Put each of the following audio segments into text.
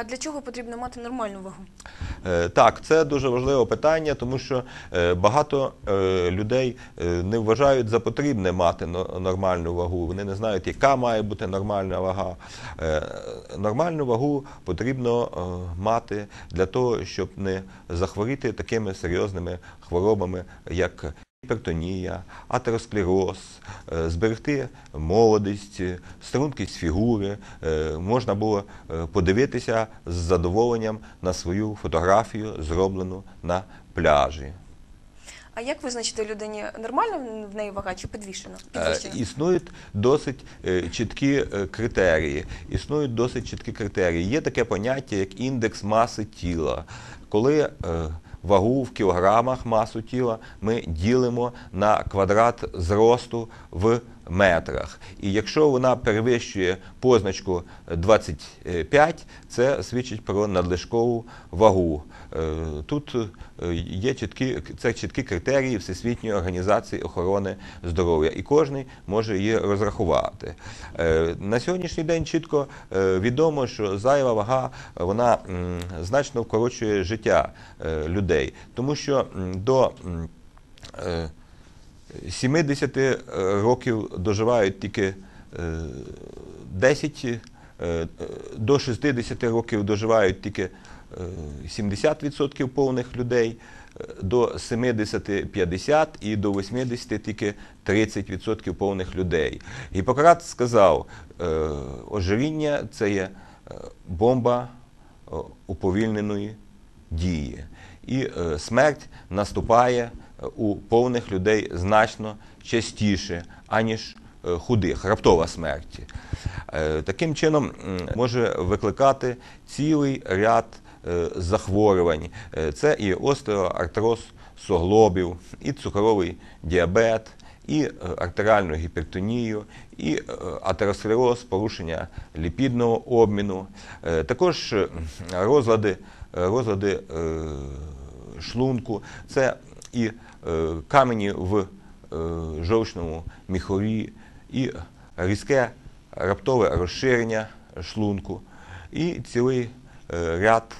А для чого потрібно мати нормальну вагу? Е, Так, це дуже важливе питання, тому що е, багато е, людей не вважають за потрібне мати но- нормальну вагу. Вони не знають, яка має бути нормальна вага. Нормальну вагу потрібно мати для того, щоб не захворіти такими серйозними хворобами, як гіпертонія, атеросклероз, е, зберегти молодість, стрункість фігури. Е, Можна було е, подивитися з задоволенням на свою фотографію, зроблену на пляжі. А як визначити людині нормальна в неї вага чи підвішена? Існують досить чіткі критерії. Існують досить чіткі критерії. Є таке поняття, як індекс маси тіла. Коли вагу в кілограмах масу тіла ми ділимо на квадрат зросту в метрах. І якщо вона перевищує позначку 25, це свідчить про надлишкову вагу. Е, Тут е, є чіткі, це чіткі критерії Всесвітньої організації охорони здоров'я, і кожен може її розрахувати. Е, На сьогоднішній день чітко відомо, що зайва вага вона значно вкорочує життя людей, тому що до 70 років доживають тільки е, 10, е, е, до 60 років доживають тільки е, 70% повних людей, е, до 70 – 50 і до 80 тільки 30% повних людей. Гіппократ сказав, е, ожиріння – це є е, бомба е, уповільненої дії. І е, смерть наступає е, у повних людей значно частіше, аніж е, худих, раптова смерть. Е, Таким чином може викликати цілий ряд е, захворювань. Це і остеоартроз суглобів, і цукровий діабет, і артеріальну гіпертонію, і атеросклероз, порушення ліпідного обміну, також розлади, розлади шлунку, це і е, камені в е, жовчному міхурі, і різке раптове розширення шлунку, і цілий е, ряд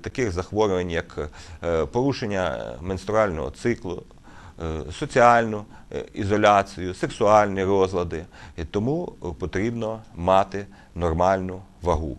таких захворювань, як порушення менструального циклу, соціальну ізоляцію, сексуальні розлади. Тому потрібно мати нормальну вагу.